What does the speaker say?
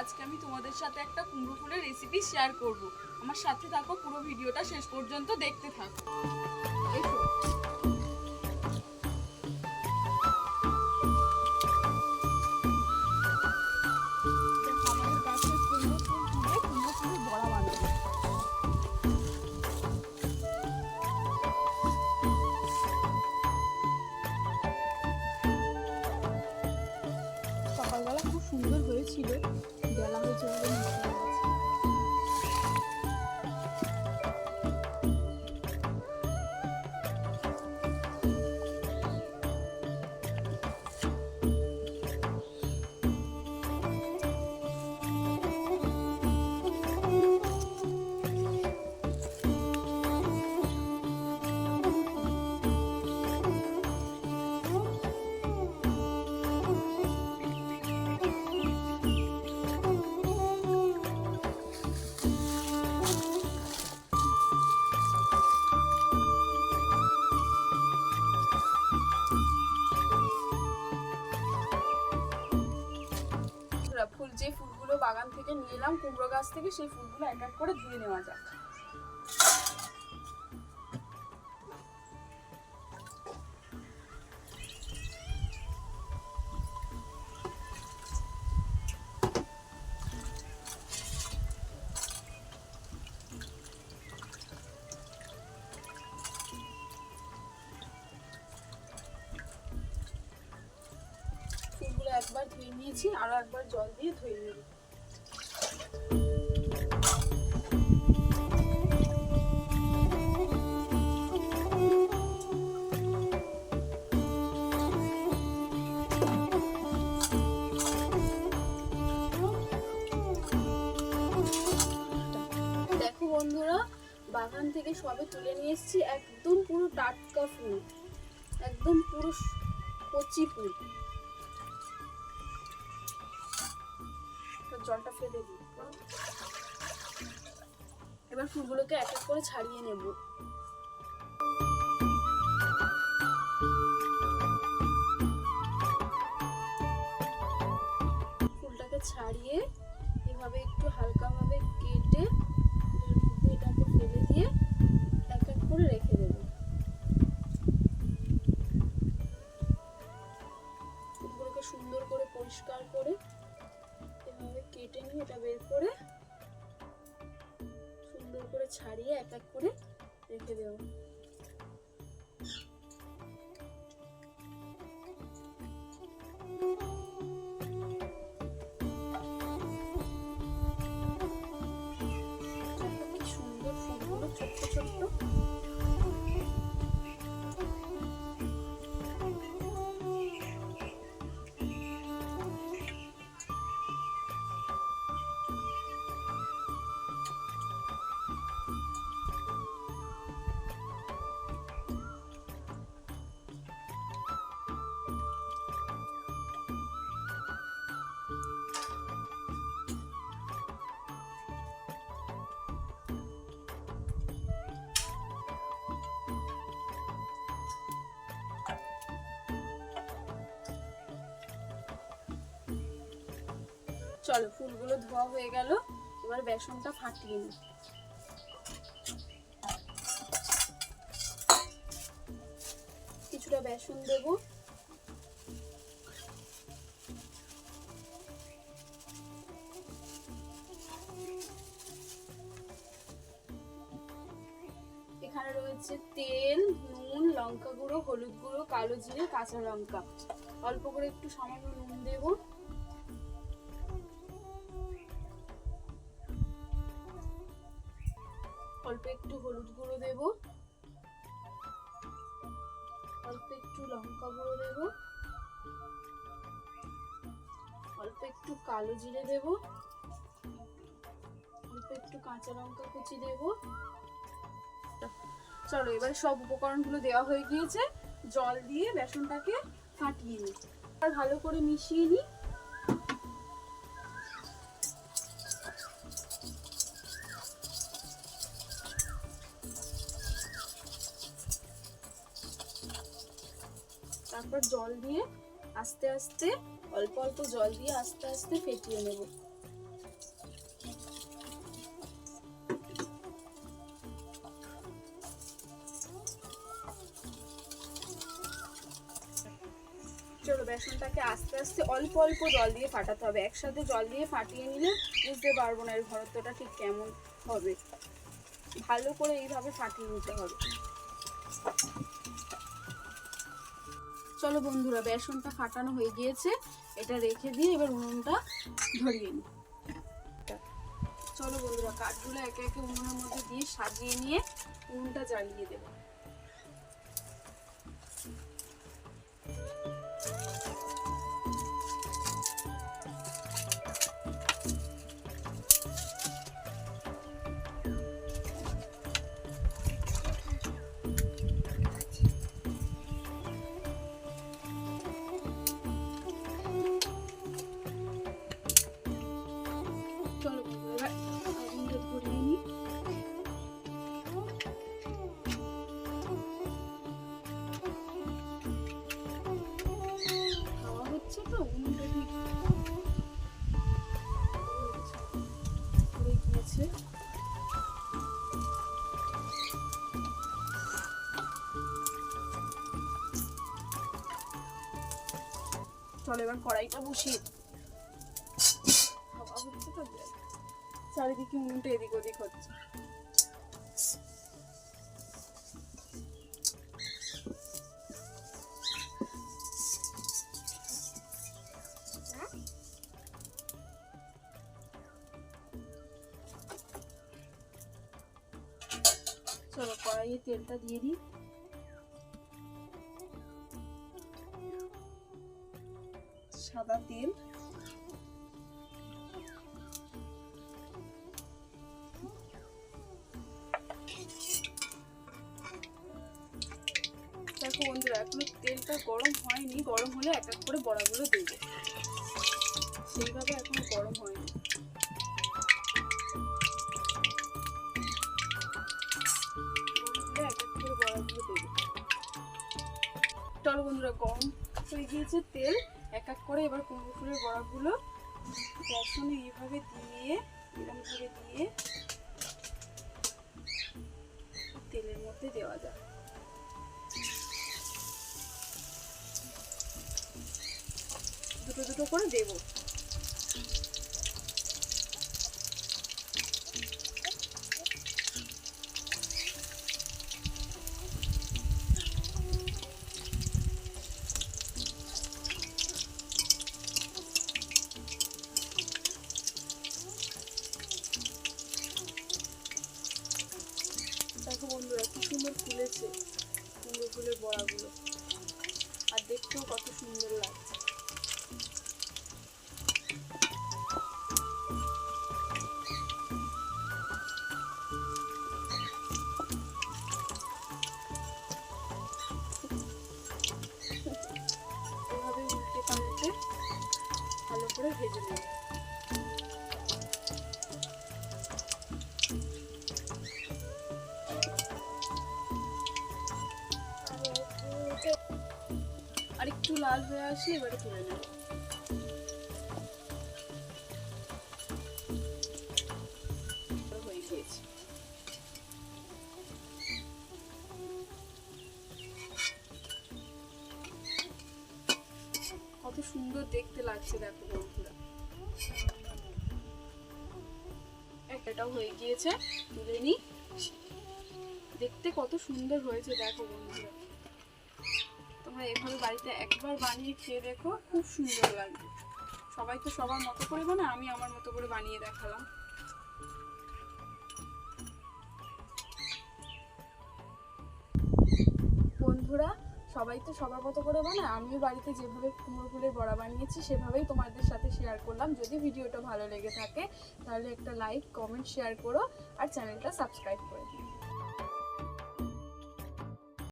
আজকে আমি তোমাদের সাথে একটা কুমড়ো ফুলের রেসিপি শেয়ার করব। আমার সাথে থাকো, পুরো ভিডিওটা শেষ পর্যন্ত দেখতে থাকো। যে ফুলগুলো বাগান থেকে নিয়ে এলাম, কুমড়ো গাছ থেকে সেই ফুলগুলো এক এক করে ধুয়ে নেওয়া যাক। একবার ধুয়ে নিয়েছি, আরও একবার জল দিয়ে ধুয়ে নেব দেখো বন্ধুরা, বাগান থেকে সবে তুলে নিয়ে এসেছি, একদম পুরো টাটকা ফুল, একদম পুরো কচি ফুল। জলটা ফেলে দিই। এবার ফুলগুলোকে এক এক করে ছাড়িয়ে নেব। ফুলটাকে ছাড়িয়ে এভাবে একটু হালকাভাবে কেটে এটাকে ফেলে দিয়ে এক এক করে রেখে দেবো। ফুলগুলোকে সুন্দর করে পরিষ্কার করে এভাবে কেটে নিয়ে এটা বের করে সুন্দর করে ছাড়িয়ে এক এক করে রেখে দেবো। চলো, ফুলগুলো ধোয়া হয়ে গেল, এবার বেসনটা ফাটিয়ে নিই। কিছুটা বেসন দেব। এখানে রয়েছে তেল, নুন, লঙ্কা গুঁড়ো, হলুদ গুঁড়ো, কালো জিরে, কাঁচা লঙ্কা। অল্প করে একটু সামান্য নুন অল্প একটু হলুদ গুঁড়ো দেব। অল্প একটু লঙ্কা গুঁড়ো দেব। অল্প একটু কালো জিরে দেব। অল্প একটু কাঁচা লঙ্কা কুচি দেব। চলো, এবার সব উপকরণগুলো দেওয়া হয়ে গিয়েছে। জল দিয়ে বেসনটাকে ফাটিয়ে নিই। আর ভালো করে মিশিয়ে নিই। তারপর জল দিয়ে আস্তে আস্তে, অল্প অল্প জল দিয়ে আস্তে আস্তে ফেটিয়ে নেব। চলো বেসনটাকে আস্তে আস্তে অল্প অল্প জল দিয়ে ফাটাতে হবে। একসাথে জল দিয়ে ফাটিয়ে নিলে বুঝতে পারব না এর ঘনত্বটা ঠিক কেমন হবে। ভালো করে এইভাবে ফাটিয়ে নিতে হবে। চলো বন্ধুরা, বেসনটা ফাটানো হয়ে গিয়েছে। এটা রেখে দিয়ে এবার উনুনটা ধরিয়ে নিই। চলো বন্ধুরা, কাঠগুলো একে একে উনুনের মধ্যে দিয়ে সাজিয়ে নিয়ে উনুনটা জ্বালিয়ে দেবো। চলো এবার কড়াইটা বসিয়ে চারিদিকে উনুনটা এদিক ওদিক হচ্ছে। চলো কড়াইয়ে তেলটা দিয়ে দিই। সাদা তেল। দেখো বন্ধুরা, এখনও তেলটা গরম হয়নি। গরম হলে এক এক করে বড়াগুলো দেবো। সেইভাবে এখনও গরম হয়নি। চলো বন্ধুরা, গরম হয়ে গিয়েছে তেল। এক এক করে এবার কুমড়ো ফুলের বড়াগুলো বেসনে এইভাবে দিয়ে দেখতেও কত সুন্দর লাগছে। এভাবে উল্টে পাল্টে ভালো করে ভেজে নেব। লাল হয়ে আসলে এবারে তুলে নেব কত সুন্দর দেখতে লাগছে দেখো বন্ধুরা। একটাও হয়ে গিয়েছে, তুলে নি দেখতে কত সুন্দর হয়েছে, দেখো বন্ধুরা। তোমরা এভাবে বাড়িতে একবার বানিয়ে খেয়ে দেখো, খুব সুন্দর লাগবে। সবাই তো সবার মতো করে বানায় আমি আমার মতো করে বানিয়ে দেখালাম। বন্ধুরা, সবাই তো সবার মতো করে বানায়, আমিও বাড়িতে যেভাবে কুমড়ো ফুলের বড়া বানিয়েছি, সেভাবেই তোমাদের সাথে শেয়ার করলাম। যদি ভিডিওটা ভালো লেগে থাকে, তাহলে একটা লাইক কমেন্ট শেয়ার করো, আর চ্যানেলটা সাবস্ক্রাইব করে দিও।